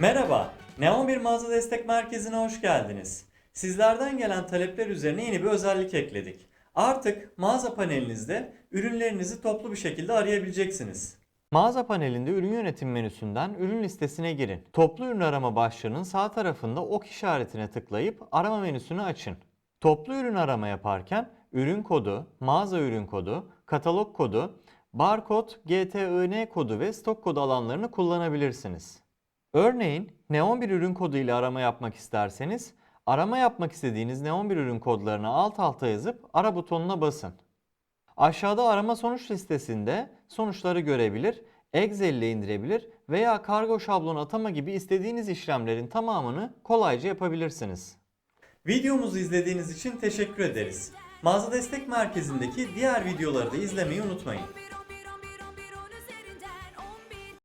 Merhaba, Neon1 Mağaza Destek Merkezi'ne hoş geldiniz. Sizlerden gelen talepler üzerine yeni bir özellik ekledik. Artık mağaza panelinizde ürünlerinizi toplu bir şekilde arayabileceksiniz. Mağaza panelinde ürün yönetim menüsünden ürün listesine girin. Toplu ürün arama başlığının sağ tarafında ok işaretine tıklayıp arama menüsünü açın. Toplu ürün arama yaparken ürün kodu, mağaza ürün kodu, katalog kodu, barkod, GTIN kodu ve stok kodu alanlarını kullanabilirsiniz. Örneğin Neon bir ürün kodu ile arama yapmak isterseniz arama yapmak istediğiniz Neon bir ürün kodlarını alt alta yazıp ara butonuna basın. Aşağıda arama sonuç listesinde sonuçları görebilir, Excel ile indirebilir veya kargo şablon atama gibi istediğiniz işlemlerin tamamını kolayca yapabilirsiniz. Videomuzu izlediğiniz için teşekkür ederiz. Mağaza Destek Merkezi'ndeki diğer videoları da izlemeyi unutmayın.